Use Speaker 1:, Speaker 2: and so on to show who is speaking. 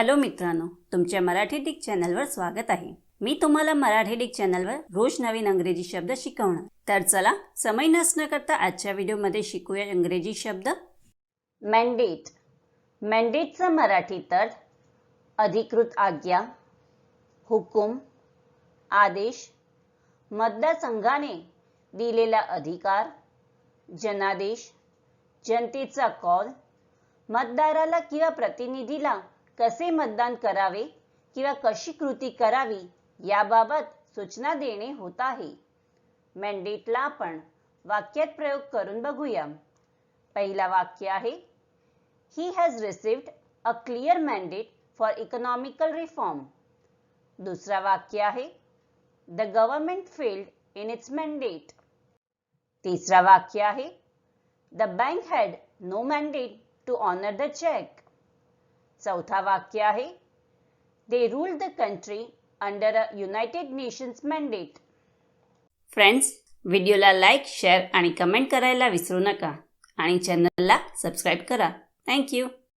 Speaker 1: Hello मित्रांनो तुमच्या Marathi Dick चॅनलवर स्वागत आहे. मी तुम्हाला मराठी डिक चॅनलवर रोज नवीन अंग्रेजी शब्द शिकवणार. तर चला समय नसणं करता आजच्या व्हिडिओमध्ये शिकूया इंग्रजी शब्द. मॅन्डेट मॅन्डेटचा मराठी तर अधिकृत आज्ञा हुकुम आदेश मतदारसंघाने दिलेला अधिकार जनादेश जनतेचा कॉल मतदाराला किंवा प्रतिनिधीला कसे मतदान करावे किंवा कशी कृती करावी याबाबत सूचना देणे होत आहे. मॅन्डेटला आपण वाक्यात प्रयोग करून बघूया. पहिला वाक्य आहे he has received a clear mandate for economical reform दुसरा वाक्य आहे the government failed in its mandate तिसरा वाक्य आहे the bank had no mandate to honour the cheque चौथा वाक्य आहे. They rule the country under a United Nations mandate friends व्हिडिओला लाईक शेअर आणि कमेंट करायला विसरू नका. आणि चॅनलला सबस्क्राईब करा. थँक्यू